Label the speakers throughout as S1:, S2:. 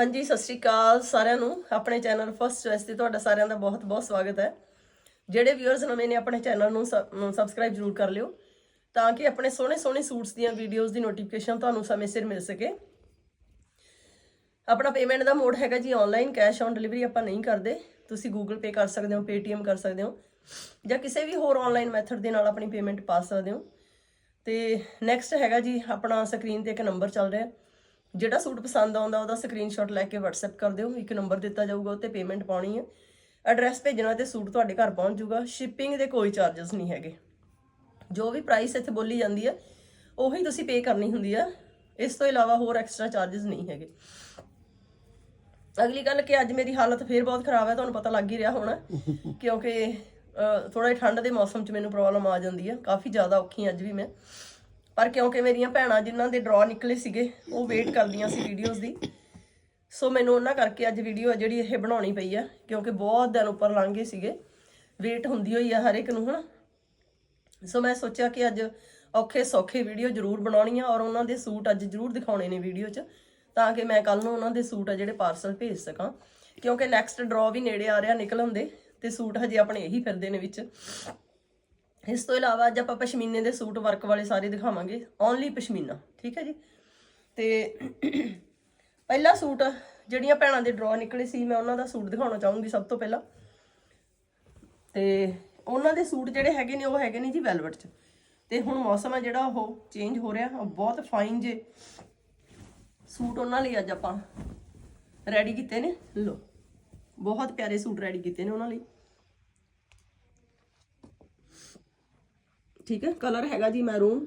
S1: ਹਾਂਜੀ, ਸਤਿ ਸ਼੍ਰੀ ਅਕਾਲ ਸਾਰਿਆਂ ਨੂੰ। ਆਪਣੇ ਚੈਨਲ ਫਸਟ ਚੋਇਸ ਤੇ ਤੁਹਾਡਾ ਸਾਰਿਆਂ ਦਾ ਬਹੁਤ-ਬਹੁਤ ਸਵਾਗਤ ਹੈ। ਜਿਹੜੇ ਵਿਊਅਰਸ ਨਵੇਂ ਨੇ ਆਪਣੇ ਚੈਨਲ ਨੂੰ ਸਬਸਕ੍ਰਾਈਬ ਜ਼ਰੂਰ ਕਰ ਲਿਓ, ਤਾਂ ਕਿ ਆਪਣੇ ਸੋਹਣੇ-ਸੋਹਣੇ ਸੂਟਸ ਦੀਆਂ ਵੀਡੀਓਜ਼ ਦੀ ਨੋਟੀਫਿਕੇਸ਼ਨ ਤੁਹਾਨੂੰ ਸਮੇਂ ਸਿਰ ਮਿਲ ਸਕੇ। ਆਪਣਾ ਪੇਮੈਂਟ ਦਾ ਮੋਡ ਹੈਗਾ ਜੀ ਆਨਲਾਈਨ ਕੈਸ਼ ਔਨ ਡਿਲੀਵਰੀ ਆਪਾਂ ਨਹੀਂ ਕਰਦੇ। ਤੁਸੀਂ ਗੂਗਲ ਪੇ ਕਰ ਸਕਦੇ ਹੋ ਪੇਟੀਐਮ ਕਰ ਸਕਦੇ ਹੋ, ਜਾਂ ਕਿਸੇ ਵੀ ਹੋਰ ਆਨਲਾਈਨ ਮੈਥਡ ਦੇ ਨਾਲ ਆਪਣੀ ਪੇਮੈਂਟ ਪਾ ਸਕਦੇ ਹੋ। ਤੇ ਨੈਕਸਟ ਹੈਗਾ ਜੀ ਆਪਣਾ ਸਕਰੀਨ ਤੇ ਇੱਕ ਨੰਬਰ ਚੱਲ ਰਿਹਾ। ਜਿਹੜਾ ਸੂਟ ਪਸੰਦ ਆਉਂਦਾ, ਉਹਦਾ ਸਕਰੀਨਸ਼ਾਟ ਲੈ ਕੇ WhatsApp ਕਰ ਦਿਓ, ਇੱਕ ਨੰਬਰ ਦਿੱਤਾ ਜਾਊਗਾ, ਉੱਤੇ ਪੇਮੈਂਟ ਪਾਉਣੀ ਹੈ। ਐਡਰੈਸ ਭੇਜਣਾ ਤੇ ਸੂਟ ਤੁਹਾਡੇ ਘਰ ਪਹੁੰਚ ਜਾਊਗਾ ਸ਼ਿਪਿੰਗ ਦੇ ਕੋਈ ਚਾਰजेस ਨਹੀਂ ਹੈਗੇ। ਜੋ ਵੀ ਪ੍ਰਾਈਸ ਇੱਥੇ ਬੋਲੀ ਜਾਂਦੀ ਹੈ, ਉਹੀ ਤੁਸੀਂ ਪੇ ਕਰਨੀ ਹੁੰਦੀ ਆ ਇਸ ਤੋਂ ਇਲਾਵਾ ਹੋਰ ਐਕਸਟਰਾ ਚਾਰजेस ਨਹੀਂ ਹੈਗੇ। ਅਗਲੀ ਗੱਲ ਕਿ ਅੱਜ ਮੇਰੀ ਹਾਲਤ ਫੇਰ ਬਹੁਤ ਖਰਾਬ ਹੈ, ਤੁਹਾਨੂੰ ਪਤਾ ਲੱਗ ਹੀ ਰਿਹਾ ਹੋਣਾ, ਕਿਉਂਕਿ ਥੋੜਾ ਠੰਡ ਦੇ ਮੌਸਮ 'ਚ ਮੈਨੂੰ ਪ੍ਰੋਬਲਮ ਆ ਜਾਂਦੀ ਹੈ। ਕਾਫੀ ਜ਼ਿਆਦਾ ਔਖੀ ਅੱਜ ਵੀ ਮੈਂ। ਪਰ ਕਿਉਂਕਿ ਮੇਰੀਆਂ ਭੈਣਾਂ ਜਿਨ੍ਹਾਂ ਦੇ ਡਰਾ ਨਿਕਲੇ ਸੀਗੇ, ਉਹ ਵੇਟ ਕਰਦੀਆਂ ਸੀ ਵੀਡੀਓਜ਼ ਦੀ। ਸੋ ਮੈਨੂੰ ਉਹਨਾਂ ਕਰਕੇ ਅੱਜ ਵੀਡੀਓ ਜਿਹੜੀ ਇਹ ਬਣਾਉਣੀ ਪਈ ਆ, ਕਿਉਂਕਿ ਬਹੁਤ ਦਿਨ ਉੱਪਰ ਲੰਘ ਸੀਗੇ। ਵੇਟ ਹੁੰਦੀ ਹੋਈ ਆ ਹਰ ਇੱਕ ਨੂੰ, ਹਨਾ? ਸੋ ਮੈਂ ਸੋਚਿਆ ਕਿ ਅੱਜ ਔਖੇ ਸੌਖੇ ਵੀਡੀਓ ਜ਼ਰੂਰ ਬਣਾਉਣੀ ਆ ਔਰ ਉਹਨਾਂ ਦੇ ਸੂਟ ਅੱਜ ਜ਼ਰੂਰ ਦਿਖਾਉਣੇ ਨੇ ਵੀਡੀਓ 'ਚ, ਤਾਂ ਕਿ ਮੈਂ ਕੱਲ ਨੂੰ ਉਹਨਾਂ ਦੇ ਸੂਟ ਆ ਜਿਹੜੇ ਪਾਰਸਲ ਭੇਜ ਸਕਾਂ। ਕਿਉਂਕਿ ਨੈਕਸਟ ਡਰਾ ਵੀ ਨੇੜੇ ਆ ਰਿਹਾ ਨਿਕਲਣ ਦੇ, ਤੇ ਸੂਟ ਹਜੇ ਆਪਣੇ ਇਹੀ ਫਿਰਦੇ ਨੇ ਵਿੱਚ। ਇਸ ਤੋਂ ਇਲਾਵਾ ਅੱਜ ਆਪਾਂ ਪਸ਼ਮੀਨੇ ਦੇ ਸੂਟ ਵਰਕ ਵਾਲੇ ਸਾਰੇ ਦਿਖਾਵਾਂਗੇ ਓਨਲੀ ਪਸ਼ਮੀਨਾ, ਠੀਕ ਹੈ ਜੀ? ਤੇ ਪਹਿਲਾ ਸੂਟ ਜਿਹੜੀਆਂ ਭੈਣਾਂ ਦੇ ਡਰਾ ਨਿਕਲੇ ਸੀ, ਮੈਂ ਉਹਨਾਂ ਦਾ ਸੂਟ ਦਿਖਾਉਣਾ ਚਾਹੂੰਗੀ ਸਭ ਤੋਂ ਪਹਿਲਾਂ। ਤੇ ਉਹਨਾਂ ਦੇ ਸੂਟ ਜਿਹੜੇ ਹੈਗੇ ਨੇ, ਉਹ ਹੈਗੇ ਨੇ ਜੀ ਵੈਲਵਟ 'ਚ। ਤੇ ਹੁਣ ਮੌਸਮ ਹੈ ਜਿਹੜਾ, ਉਹ ਚੇਂਜ ਹੋ ਰਿਹਾ, ਉਹ ਬਹੁਤ ਫਾਈਨ ਜੇ ਸੂਟ ਉਹਨਾਂ ਲਈ ਅੱਜ ਆਪਾਂ ਰੈਡੀ ਕੀਤੇ ਨੇ। ਲੋ ਬਹੁਤ ਪਿਆਰੇ ਸੂਟ ਰੈਡੀ ਕੀਤੇ ਨੇ ਉਹਨਾਂ ਲਈ। ਠੀਕ ਹੈ ਕਲਰ ਹੈਗਾ ਜੀ ਮੈਰੂਨ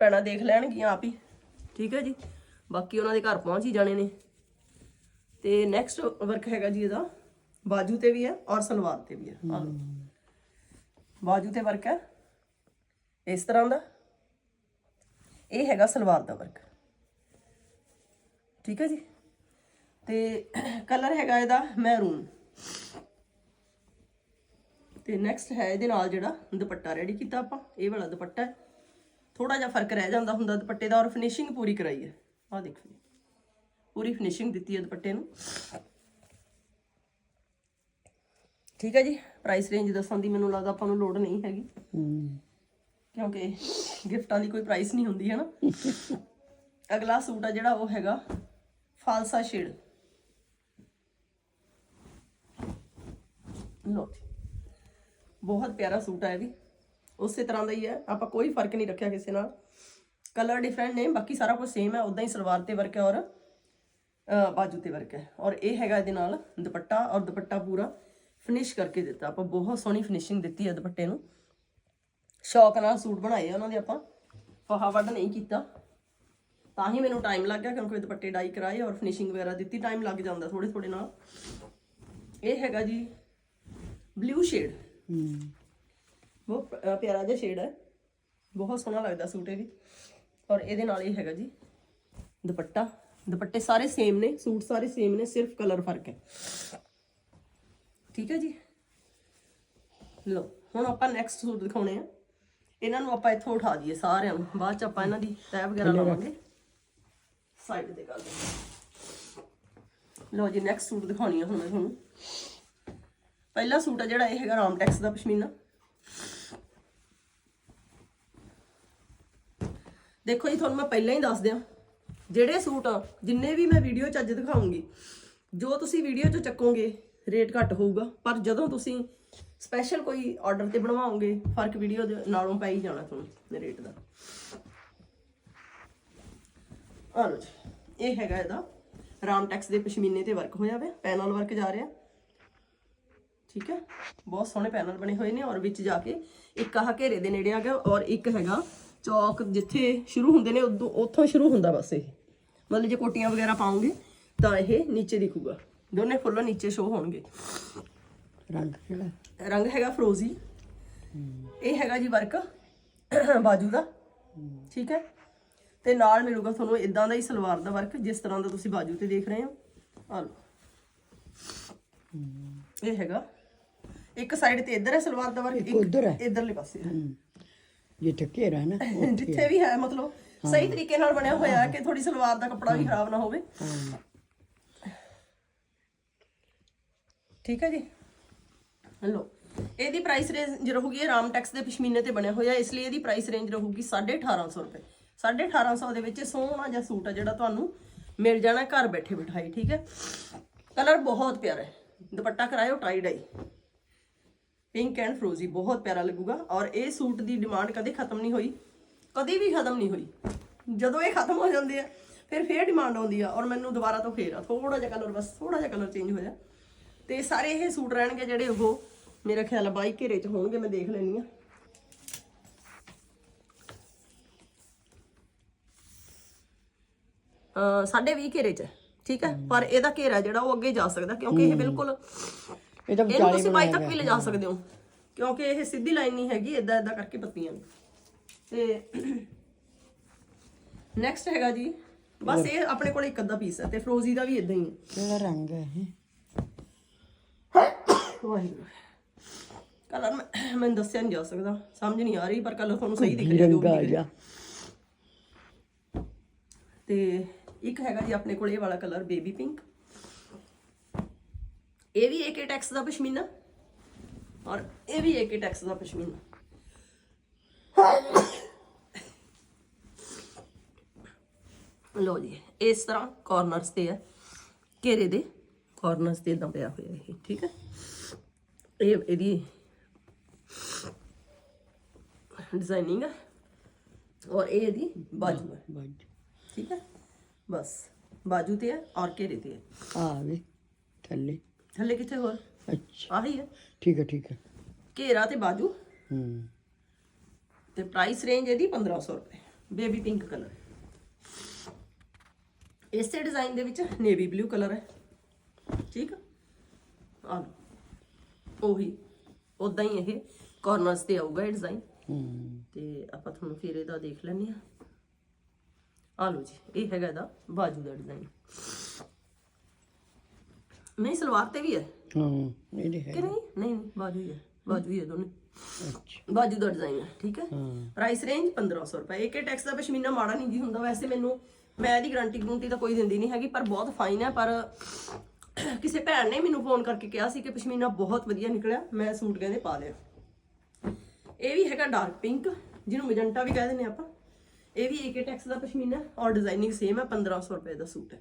S1: ਪੈਣਾ ਦੇਖ ਲੈਣਗੀਆਂ ਆਪ ਹੀ। ਠੀਕ ਹੈ ਜੀ, ਬਾਕੀ ਉਹਨਾਂ ਦੇ ਘਰ ਪਹੁੰਚ ਹੀ ਜਾਣੇ ਨੇ। ਤੇ ਨੈਕਸਟ ਵਰਕ ਹੈਗਾ ਜੀ ਇਹਦਾ, ਬਾਜੂ ਤੇ ਵੀ ਹੈ ਔਰ ਸਲਵਾਰ ਤੇ ਵੀ ਹੈ। ਆਹ ਲਓ। ਬਾਜੂ ਤੇ ਵਰਕ ਹੈ। ਇਸ ਤਰ੍ਹਾਂ ਦਾ। ਇਹ ਹੈਗਾ ਸਲਵਾਰ ਦਾ ਵਰਕ ਠੀਕ ਹੈ ਜੀ। ਤੇ ਕਲਰ ਹੈਗਾ ਇਹਦਾ ਮੈਰੂਨ ਤੇ ਨੈਕਸਟ ਹੈ ਇਹਦੇ ਨਾਲ ਜਿਹੜਾ ਦੁਪੱਟਾ ਰੈਡੀ ਕੀਤਾ ਆਪਾਂ। ਇਹ ਵਾਲਾ ਦੁਪੱਟਾ ਹੈ। ਥੋੜਾ ਜਿਹਾ ਫ਼ਰਕ ਰਹਿ ਜਾਂਦਾ ਹੁੰਦਾ ਦੁਪੱਟੇ ਦਾ ਔਰ ਫਿਨਿਸ਼ਿੰਗ ਪੂਰੀ ਕਰਾਈ ਹੈ। ਆਹ ਦੇਖੋ ਜੀ ਪੂਰੀ ਫਿਨਿਸ਼ਿੰਗ ਦਿੱਤੀ ਹੈ ਦੁਪੱਟੇ ਨੂੰ। ਠੀਕ ਹੈ ਜੀ। ਪ੍ਰਾਈਸ ਰੇਂਜ ਦੱਸਣ ਦੀ ਮੈਨੂੰ ਲੱਗਦਾ ਆਪਾਂ ਨੂੰ ਲੋੜ ਨਹੀਂ ਹੈਗੀ। ਕਿਉਂਕਿ ਗਿਫਟਾਂ ਦੀ ਕੋਈ ਪ੍ਰਾਈਸ ਨਹੀਂ ਹੁੰਦੀ ਹੈ ਨਾ ਅਗਲਾ ਸੂਟ ਆ ਜਿਹੜਾ ਉਹ ਹੈਗਾ ਫਾਲਸਾ ਸ਼ੇਡ। ਲੋ ਬਹੁਤ ਪਿਆਰਾ ਸੂਟ ਹੈ ਇਹ ਵੀ। ਉਸੇ ਤਰ੍ਹਾਂ ਦਾ ਹੀ ਹੈ। ਆਪਾਂ ਕੋਈ ਫ਼ਰਕ ਨਹੀਂ ਰੱਖਿਆ ਕਿਸੇ ਨਾਲ। ਕਲਰ ਡਿਫਰੈਂਟ ਨੇ, ਬਾਕੀ ਸਾਰਾ ਕੁਝ ਸੇਮ ਹੈ। ਉਦਾਂ ਹੀ ਸਲਵਾਰ ਤੇ ਵਰਕ ਹੈ ਔਰ ਬਾਜੂ ਤੇ ਵਰਕ ਹੈ। ਔਰ ਇਹ ਹੈਗਾ ਇਹਦੇ ਨਾਲ ਦੁਪੱਟਾ ਔਰ ਦੁਪੱਟਾ ਪੂਰਾ ਫਿਨਿਸ਼ ਕਰਕੇ ਦਿੱਤਾ। ਆਪਾਂ ਬਹੁਤ ਸੋਹਣੀ ਫਿਨਿਸ਼ਿੰਗ ਦਿੱਤੀ ਹੈ ਦੁਪੱਟੇ ਨੂੰ। ਸ਼ੌਕ ਨਾਲ ਸੂਟ ਬਣਾਏ ਆ ਉਹਨਾਂ ਦੇ ਆਪਾਂ। ਫਹਾ ਵੱਢ ਨਹੀਂ ਕੀਤਾ। ਤਾਂ ਹੀ ਮੈਨੂੰ ਟਾਈਮ ਲੱਗ ਗਿਆ ਕਿਉਂਕਿ ਦੁਪੱਟੇ ਡਾਈ ਕਰਾਏ ਔਰ ਫਿਨਿਸ਼ਿੰਗ ਵਗੈਰਾ ਦਿੱਤੀ। ਟਾਈਮ ਲੱਗ ਜਾਂਦਾ ਥੋੜੇ ਥੋੜੇ ਨਾਲ। ਇਹ ਹੈਗਾ ਜੀ ਬਲੂ ਸ਼ੇਡ ਬਹੁਤ ਪ- ਅਹ ਪਿਆਰਾ ਜਿਹਾ ਸ਼ੇਡ ਹੈ। ਬਹੁਤ ਸੋਹਣਾ ਲੱਗਦਾ ਸੂਟ ਇਹ ਵੀ। ਔਰ ਇਹਦੇ ਨਾਲ ਇਹ ਹੈਗਾ ਜੀ ਦੁਪੱਟਾ। ਦੁਪੱਟੇ ਸਾਰੇ ਸੇਮ ਨੇ ਸੂਟ ਸਾਰੇ ਸੇਮ ਨੇ ਸਿਰਫ ਕਲਰ ਫ਼ਰਕ ਹੈ। ਠੀਕ ਹੈ ਜੀ? ਲੋ ਹੁਣ ਆਪਾਂ ਨੈਕਸਟ ਸੂਟ ਦਿਖਾਉਣੇ ਆ। ਇਹਨਾਂ ਨੂੰ ਆਪਾਂ ਇੱਥੋਂ ਉਠਾ ਦਈਏ ਸਾਰਿਆਂ ਨੂੰ। ਬਾਅਦ ਚ ਆਪਾਂ ਇਹਨਾਂ ਦੀ ਤੈਅ ਵਗੈਰਾ ਲਾਵਾਂਗੇ। ਸਾਈਡ ਤੇ ਕਰ ਲਓ ਜੀ ਨੈਕਸਟ ਸੂਟ ਦਿਖਾਉਣੀ ਆ ਹੁਣ ਮੈਂ ਤੁਹਾਨੂੰ ਪਹਿਲਾ ਸੂਟ ਆ ਜਿਹੜਾ ਇਹ ਹੈਗਾ ਰਾਮਟੈਕਸ ਦਾ ਪਸ਼ਮੀਨਾ। ਦੇਖੋ ਜੀ, ਤੁਹਾਨੂੰ ਮੈਂ ਪਹਿਲਾਂ ਹੀ ਦੱਸ ਦਿਆਂ, ਜਿਹੜੇ ਸੂਟ ਜਿੰਨੇ ਵੀ ਮੈਂ ਵੀਡੀਓ ਚ ਅੱਜ ਦਿਖਾਉਂਗੀ, ਜੋ ਤੁਸੀਂ ਵੀਡੀਓ ਚ ਚੱਕੋਗੇ ਰੇਟ ਘੱਟ ਹੋਊਗਾ, ਪਰ ਜਦੋਂ ਤੁਸੀਂ ਸਪੈਸ਼ਲ ਕੋਈ ਆਰਡਰ ਤੇ ਬਣਵਾਓਗੇ, ਫ਼ਰਕ ਵੀਡੀਓ ਦੇ ਨਾਲੋਂ ਪੈ ਹੀ ਜਾਣਾ ਤੁਹਾਨੂੰ ਰੇਟ ਦਾ। ਆ ਲਓ ਜੀ, ਇਹ ਹੈਗਾ ਇਹਦਾ ਰਾਮਟੈਕਸ ਦੇ ਪਸ਼ਮੀਨੇ ਤੇ ਵਰਕ ਹੋਇਆ ਵੇ ਪੈਨਲ ਵਰਕ ਜਾ ਰਿਹਾ। ਠੀਕ ਹੈ? ਬਹੁਤ ਸੋਹਣੇ ਪੈਨਲ ਬਣੇ ਹੋਏ ਨੇ ਔਰ ਵਿੱਚ ਜਾ ਕੇ ਇੱਕ ਆਹ ਘੇਰੇ ਦੇ ਨੇੜੇ ਆ ਗਿਆ ਔਰ ਇੱਕ ਹੈਗਾ ਚੌਕ ਜਿੱਥੇ ਸ਼ੁਰੂ ਹੁੰਦੇ ਨੇ ਉਦੋਂ ਉੱਥੋਂ ਸ਼ੁਰੂ ਹੁੰਦਾ ਬਸ ਇਹ। ਮਤਲਬ ਜੇ ਕੋਟੀਆਂ ਵਗੈਰਾ ਪਾਉਂਗੇ ਤਾਂ ਇਹ ਨੀਚੇ ਦਿਖੂਗਾ। ਦੋਨੇ ਫੁੱਲ ਨੀਚੇ ਸ਼ੋ ਹੋਣਗੇ।
S2: ਰੰਗ ਕਿਹੜਾ?
S1: ਰੰਗ ਹੈਗਾ ਫਰੋਜ਼ੀ। ਇਹ ਹੈਗਾ ਜੀ ਵਰਕ ਬਾਜੂ ਦਾ। ਠੀਕ ਹੈ? ਤੇ ਨਾਲ ਮਿਲੂਗਾ ਤੁਹਾਨੂੰ ਇਦਾਂ ਦਾ ਹੀ ਸਲਵਾਰ ਦਾ ਵਰਕ ਜਿਸ ਤਰ੍ਹਾਂ ਦਾ ਤੁਸੀਂ ਬਾਜੂ ਤੇ ਦੇਖ ਰਹੇ ਹੋ। ਆ ਲਓ। ਇਹ ਹੈਗਾ ਇੱਕ ਸਾਈਡ ਤੇ ਇੱਧਰ ਹੈ ਸਲਵਾਰ ਦਾ ਵਰਕ
S2: ਉੱਧਰ ਹੈ।
S1: ਇਧਰਲੇ ਪਾਸੇ ਹੈ।
S2: ਜਿੱਥੇ ਘੇਰਾ ਹੈ ਨਾ
S1: ਜਿੱਥੇ ਵੀ ਹੈ ਮਤਲਬ ਸਹੀ ਤਰੀਕੇ ਨਾਲ ਬਣਿਆ ਹੋਇਆ ਹੈ। ਕਿ ਥੋੜੀ ਸਲਵਾਰ ਦਾ ਕੱਪੜਾ ਵੀ ਖਰਾਬ ਨਾ ਹੋਵੇ।
S2: ਹਾਂ।
S1: ਠੀਕ ਹੈ ਜੀ। ਹਲੋ ਇਹਦੀ ਪ੍ਰਾਈਸ ਰੇਂਜ ਰਹੂਗੀ ਰਾਮਟੈਕਸ ਦੇ ਪਸ਼ਮੀਨੇ ਤੇ ਬਣਿਆ ਹੋਇਆ ਇਸ ਲਈ ਇਹਦੀ ਪ੍ਰਾਈਸ ਰੇਂਜ ਰਹੂਗੀ 1850 ਰੁਪਏ। 1850 ਦੇ ਵਿੱਚ ਸੋਹਣਾ ਜਿਹਾ ਸੂਟ ਆ ਜਿਹੜਾ ਤੁਹਾਨੂੰ ਮਿਲ ਜਾਣਾ ਘਰ ਬੈਠੇ ਬਿਠਾਈ ਠੀਕ ਹੈ? ਕਲਰ ਬਹੁਤ ਪਿਆਰਾ ਹੈ। ਦੁਪੱਟਾ ਕਰਾਇਓ ਟਾਈ ਡਾਈ ਪਿੰਕ ਐਂਡ ਫਰੋਜ਼ੀ ਬਹੁਤ ਪਿਆਰਾ ਲੱਗੂਗਾ। ਔਰ ਇਹ ਸੂਟ ਦੀ ਡਿਮਾਂਡ ਕਦੇ ਖਤਮ ਨਹੀਂ ਹੋਈ ਕਦੀ ਵੀ ਖਤਮ ਨਹੀਂ ਹੋਈ। ਜਦੋਂ ਇਹ ਖਤਮ ਹੋ ਜਾਂਦੇ ਆ ਫਿਰ ਫੇਰ ਡਿਮਾਂਡ ਆਉਂਦੀ ਆ। ਔਰ ਮੈਨੂੰ ਦੁਬਾਰਾ ਤੋਂ ਫੇਰ ਆ ਥੋੜਾ ਜਿਹਾ ਕਲਰ ਬਸ ਥੋੜਾ ਜਿਹਾ ਕਲਰ ਚੇਂਜ ਹੋਇਆ। ਤੇ ਸਾਰੇ ਇਹ ਸੂਟ ਰਹਿਣਗੇ ਜਿਹੜੇ ਉਹ ਮੇਰਾ ਖਿਆਲ ਆ ਬਾਈ ਘੇਰੇ ਚ ਹੋਣਗੇ ਮੈਂ ਦੇਖ ਲੈਣੀ ਆ। ਸਾਢੇ 20 ਘੇਰੇ ਚ ਠੀਕ ਹੈ? ਪਰ ਇਹਦਾ ਘੇਰਾ ਜਿਹੜਾ ਉਹ ਅੱਗੇ ਜਾ ਸਕਦਾ ਕਿਉਂਕਿ ਇਹ ਬਿਲਕੁਲ
S2: ਇਹ ਤਾਂ
S1: ਇਹਨੂੰ ਤੁਸੀਂ ਬਾਈ ਤੱਕ ਵੀ ਲਿਜਾ ਸਕਦੇ ਹੋ ਕਿਉਂਕਿ ਇਹ ਸਿੱਧੀ ਲਾਈਨ ਨਹੀਂ ਹੈਗੀ ਇਦਾਂ ਇਦਾਂ ਕਰਕੇ ਪੱਤੀਆਂ ਨੇ। ਤੇ ਨੈਕਸਟ ਹੈਗਾ ਜੀ ਬਸ ਇਹ ਆਪਣੇ ਕੋਲ ਇੱਕ ਅੱਧਾ ਪੀਸ ਹੈ ਤੇ ਫਰੋਜ਼ੀ ਦਾ ਵੀ ਇਦਾਂ ਹੀ ਹੈ।
S2: ਕਿਹੜਾ ਰੰਗ ਹੈ ਇਹ?
S1: ਵਾਹਿਗੁਰੂ। ਕਲਰ ਮੈਂ ਮੈਨੂੰ ਦੱਸਿਆ ਨਹੀਂ ਜਾ ਸਕਦਾ ਸਮਝ ਨਹੀਂ ਆ ਰਹੀ ਪਰ ਕਲਰ ਤੁਹਾਨੂੰ ਸਹੀ ਦਿਖ ਰਿਹਾ ਜੋ ਵੀ
S2: ਰੰਗਾ
S1: ਦਿਖ ਰਿਹਾ।
S2: ਜਾ
S1: ਤੇ ਇੱਕ ਹੈਗਾ ਜੀ ਆਪਣੇ ਕੋਲ ਇਹ ਵਾਲਾ ਕਲਰ ਬੇਬੀ ਪਿੰਕ। ਇਹ ਵੀ ਏਕੇ ਟੈਕਸ ਦਾ ਪਸ਼ਮੀਨਾ ਔਰ ਇਹ ਵੀ ਏਕੇ ਟੈਕਸ ਦਾ ਪਸ਼ਮੀਨਾ ਲੋ ਜੀ ਇਸ ਤਰ੍ਹਾਂ ਕਾਰਨਰਸ ਤੇ ਹੈ ਘੇਰੇ ਦੇ ਕਾਰਨਰਸ ਤੇ ਇਦਾਂ ਪਿਆ ਹੋਇਆ ਇਹ ਠੀਕ ਹੈ? ਇਹ ਇਹਦੀ ਡਿਜ਼ਾਈਨਿੰਗ ਹੈ ਔਰ ਇਹ ਇਹਦੀ ਬਾਜੂ ਹੈ
S2: ਬੱਜ।
S1: ਠੀਕ ਹੈ? ਬਸ ਬਾਜੂ ਤੇ ਹੈ ਔਰ ਘੇਰੇ ਤੇ ਹੈ
S2: ਆ ਵੇ ਥੱਲੇ।
S1: ਥੱਲੇ ਕਿੱਥੇ ਹੋਰ?
S2: ਅੱਛਾ।
S1: ਆਹੀ ਹੈ
S2: ਠੀਕ ਹੈ ਠੀਕ ਹੈ
S1: ਘੇਰਾ ਤੇ ਬਾਜੂ।
S2: ਹੂੰ।
S1: ਤੇ ਪ੍ਰਾਈਸ ਰੇਂਜ ਇਹਦੀ 1500 ਰੁਪਏ। ਬੇਬੀ ਪਿੰਕ ਕਲਰ ਇਸੇ ਡਿਜ਼ਾਈਨ ਦੇ ਵਿੱਚ ਨੇਵੀ ਬਲੂ ਕਲਰ ਹੈ। ਠੀਕ ਆ। ਉਹੀ। ਉਦਾਂ ਹੀ ਇਹ ਕਾਰਨਰਸ ਤੇ ਆਊਗਾ ਇਹ ਡਿਜ਼ਾਈਨ
S2: ਹੂੰ।
S1: ਤੇ ਆਪਾਂ ਤੁਹਾਨੂੰ ਫਿਰ ਇਹਦਾ ਦੇਖ ਲੈਂਦੇ ਆ ਆ ਲਓ ਜੀ ਇਹ ਹੈਗਾ ਇਹਦਾ ਬਾਜੂ ਦਾ ਡਿਜ਼ਾਈਨ ਨਹੀਂ ਸਲਵਾਰ ਤੇ ਵੀ ਹੈ।
S2: ਹਾਂ ਇਹਦੇ ਹੈ।
S1: ਕਿ ਨਹੀਂ? ਨਹੀਂ ਨਹੀਂ ਬਾਜੂ ਹੀ ਹੈ। ਬਾਜੂ ਹੀ ਹੈ ਦੋਨੇ।
S2: ਅੱਛਾ।
S1: ਬਾਜੂ ਦਾ ਡਿਜ਼ਾਈਨ ਹੈ ਠੀਕ ਹੈ?
S2: ਹਾਂ।
S1: ਪ੍ਰਾਈਸ ਰੇਂਜ 1500 ਰੁਪਏ। ਏਕੇ ਟੈਕਸ ਦਾ ਪਸ਼ਮੀਨਾ ਮਾੜਾ ਨਹੀਂ ਜੀ ਹੁੰਦਾ। ਵੈਸੇ ਮੈਨੂੰ ਮੈਂ ਇਹਦੀ ਗਾਰੰਟੀ ਗਰੰਟੀ ਤਾਂ ਕੋਈ ਦਿੰਦੀ ਨਹੀਂ ਹੈਗੀ ਪਰ ਬਹੁਤ ਫਾਈਨ ਹੈ। ਪਰ ਕਿਸੇ ਭੈਣ ਨੇ ਮੈਨੂੰ ਫੋਨ ਕਰਕੇ ਕਿਹਾ ਸੀ ਕਿ ਪਸ਼ਮੀਨਾ ਬਹੁਤ ਵਧੀਆ ਨਿਕਲਿਆ। ਮੈਂ ਸੂਟ ਕਹਿੰਦੇ ਪਾ ਲਿਆ। ਇਹ ਵੀ ਹੈਗਾ ਡਾਰਕ ਪਿੰਕ ਜਿਹਨੂੰ ਮੈਜੈਂਟਾ ਵੀ ਕਹਿ ਦਿੰਦੇ ਆਪਾਂ। ਇਹ ਵੀ ਏਕੇ ਟੈਕਸ ਦਾ ਪਸ਼ਮੀਨਾ। ਔਰ ਡਿਜ਼ਾਈਨਿੰਗ ਸੇਮ ਹੈ 1500 ਰੁਪਏ ਦਾ ਸੂਟ ਹੈ।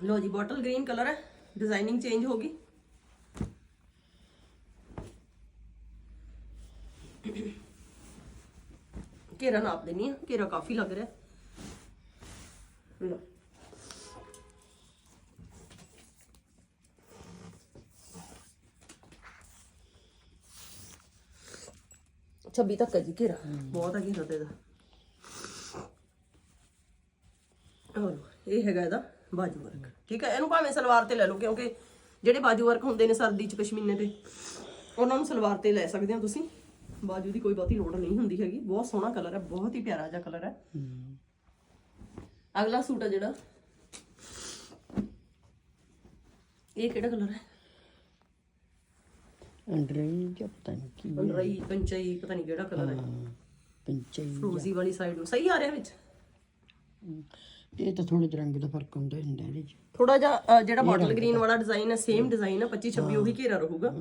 S1: ਲੋ ਜੀ ਬੋਟਲ ਗ੍ਰੀਨ ਕਲਰ ਹੈ ਡਿਜ਼ਾਈਨਿੰਗ ਚੇਂਜ ਹੋ ਗਈ ਘੇਰਾ ਨਾਪ ਦੇਣੀ ਆ ਘੇਰਾ ਕਾਫੀ ਲੱਗ ਰਿਹਾ ਲਓ 26 ਤੱਕ ਹੈ ਜੀ ਘੇਰਾ ਬਹੁਤ ਹੈ ਘੇਰਾ ਤੇ ਇਹਦਾ ਹੋਰ ਇਹ ਹੈਗਾ ਇਹਦਾ ਬਾਜੂ ਵਰਕ। ਠੀਕ ਹੈ ਇਹਨੂੰ ਭਾਵੇਂ ਸਲਵਾਰ ਤੇ ਲੈ ਲਓ ਕਿਉਂਕਿ ਜਿਹੜੇ ਬਾਜੂ ਵਰਕ ਹੁੰਦੇ ਨੇ ਸਰਦੀ ਚ ਪਸ਼ਮੀਨੇ ਤੇ ਉਹਨਾਂ ਨੂੰ ਸਲਵਾਰ ਤੇ ਲੈ ਸਕਦੇ ਹੋ ਤੁਸੀਂ। ਬਾਜੂ ਦੀ ਕੋਈ ਬਹੁਤੀ ਲੋੜ ਨਹੀਂ ਹੁੰਦੀ ਹੈਗੀ। ਬਹੁਤ ਸੋਹਣਾ ਕਲਰ ਹੈ ਬਹੁਤ ਹੀ ਪਿਆਰਾ ਜਿਹਾ ਕਲਰ ਹੈ। ਅਗਲਾ ਸੂਟ ਹੈ ਜਿਹੜਾ। ਇਹ ਕਿਹੜਾ ਕਲਰ ਹੈ?
S2: ਅੰਡਰ ਹੀ ਜਾਂ ਪਤਾ ਨਹੀਂ ਕੀ
S1: ਪੰਦਰਾਈ ਪੰਚਾਈ ਪਤਾ ਨਹੀਂ ਕਿਹੜਾ ਕਲਰ ਹੈ।
S2: ਹਾਂ ਪੰਚਾਈ
S1: ਫਰੋਜ਼ੀ ਵਾਲੀ ਸਾਈਡ ਨੂੰ। ਸਹੀ ਆ ਰਿਹਾ ਵਿੱਚ?
S2: ਇਹ ਤਾਂ ਥੋੜੇ ਜਿਹੇ ਰੰਗ ਦਾ ਫ਼ਰਕ ਹੁੰਦਾ ਹੀ ਹੁੰਦਾ ਇਹਦੇ ਚ
S1: ਥੋੜਾ ਜਿਹਾ ਅ, ਜਿਹੜਾ ਬੋਟਲ ਗ੍ਰੀਨ ਵਾਲਾ ਡਿਜ਼ਾਈਨ ਹੈ ਸੇਮ ਡਿਜ਼ਾਈਨ ਹੈ 25 26 ਉਹੀ ਘੇਰਾ ਰਹੂਗਾ।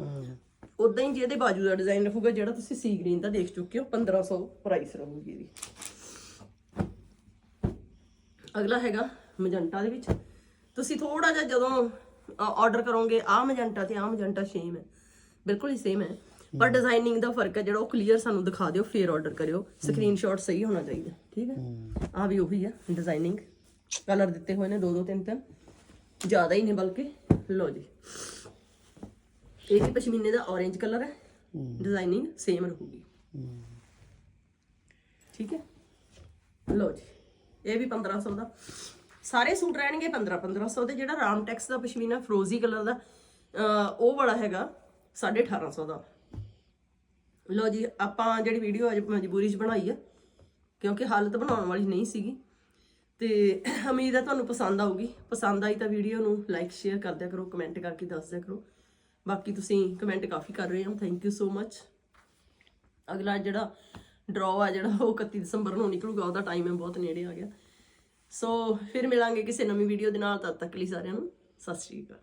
S1: ਉਦਾਂ ਹੀ ਜਿਹਦੇ ਬਾਜੂ ਦਾ ਡਿਜ਼ਾਈਨ ਰਹੂਗਾ ਜਿਹੜਾ ਤੁਸੀਂ ਸੀ ਗ੍ਰੀਨ ਦਾ ਦੇਖ ਚੁੱਕੇ ਹੋ 1500 ਪ੍ਰਾਈਸ ਰਹੂਗੀ ਇਹਦੀ। ਅਗਲਾ ਹੈਗਾ ਮੈਜੈਂਟਾ ਦੇ ਵਿੱਚ। ਤੁਸੀਂ ਥੋੜਾ ਜਿਹਾ ਜਦੋਂ ਆਰਡਰ ਕਰੋਗੇ ਆ ਮੈਜੈਂਟਾ ਤੇ ਆ ਮੈਜੈਂਟਾ ਸੇਮ ਹੈ। ਬਿਲਕੁਲ ਹੀ ਸੇਮ ਹੈ। ਪਰ ਡਿਜ਼ਾਈਨਿੰਗ ਦਾ ਫ਼ਰਕ ਹੈ ਜਿਹੜਾ ਉਹ ਕਲੀਅਰ ਸਾਨੂੰ ਦਿਖਾ ਦਿਓ ਫੇਰ ਆਰਡਰ ਕਰਿਓ। ਸਕਰੀਨਸ਼ਾਟ ਸਹੀ ਹੋਣਾ ਚਾਹੀਦਾ ਠੀਕ ਹੈ? ਆ ਵੀ ਉਹੀ ਹੈ ਡਿਜ਼ਾਈਨਿੰਗ ਕਲਰ ਦਿੱਤੇ ਹੋਏ ਨੇ ਦੋ ਦੋ ਤਿੰਨ ਤਿੰਨ। ਜ਼ਿਆਦਾ ਹੀ ਨੇ ਬਲਕਿ ਲਓ ਜੀ। ਇਹ ਵੀ ਪਸ਼ਮੀਨੇ ਦਾ orange ਕਲਰ ਹੈ। ਡਿਜ਼ਾਈਨਿੰਗ ਸੇਮ ਰਹੂਗੀ। ਠੀਕ ਹੈ? ਲਓ ਜੀ। ਇਹ ਵੀ 1500 ਦਾ। ਸਾਰੇ ਸੂਟ ਰਹਿਣਗੇ 15 1500 ਦੇ। ਜਿਹੜਾ ਰਾਮਟੈਕਸ ਦਾ ਪਸ਼ਮੀਨਾ ਫਰੋਜ਼ੀ ਕਲਰ ਦਾ ਉਹ ਵਾਲਾ ਹੈਗਾ 1850 ਦਾ। ਲਓ ਜੀ ਆਪਾਂ ਜਿਹੜੀ ਵੀਡੀਓ ਅੱਜ ਮਜਬੂਰੀ 'ਚ ਬਣਾਈ ਆ ਕਿਉਂਕਿ ਹਾਲਤ ਬਣਾਉਣ ਵਾਲੀ ਨਹੀਂ ਸੀਗੀ। ਤੇ ਉਮੀਦ ਹੈ ਤੁਹਾਨੂੰ ਪਸੰਦ ਆਊਗੀ। ਪਸੰਦ ਆਈ ਤਾਂ ਵੀਡੀਓ ਨੂੰ ਲਾਈਕ ਸ਼ੇਅਰ ਕਰ ਦਿਆ ਕਰੋ ਕਮੈਂਟ ਕਰਕੇ ਦੱਸ ਦਿਆ ਕਰੋ। ਬਾਕੀ ਤੁਸੀਂ ਕਮੈਂਟ ਕਾਫੀ ਕਰ ਰਹੇ ਹੋ। ਥੈਂਕ ਯੂ ਸੋ ਮੱਚ ਅਗਲਾ ਜਿਹੜਾ ਡਰਾਅ ਆ, ਜਿਹੜਾ ਉਹ 31 ਦਸੰਬਰ ਨੂੰ ਨਿਕਲੂਗਾ, ਉਹਦਾ ਟਾਈਮ ਹੈ, ਬਹੁਤ ਨੇੜੇ ਆ ਗਿਆ। ਸੋ ਫਿਰ ਮਿਲਾਂਗੇ ਕਿਸੇ ਨਵੀਂ ਵੀਡੀਓ ਦੇ ਨਾਲ, ਤਦ ਤੱਕ ਲਈ ਸਾਰਿਆਂ ਨੂੰ, ਸਤਿ ਸ਼੍ਰੀ ਅਕਾਲ।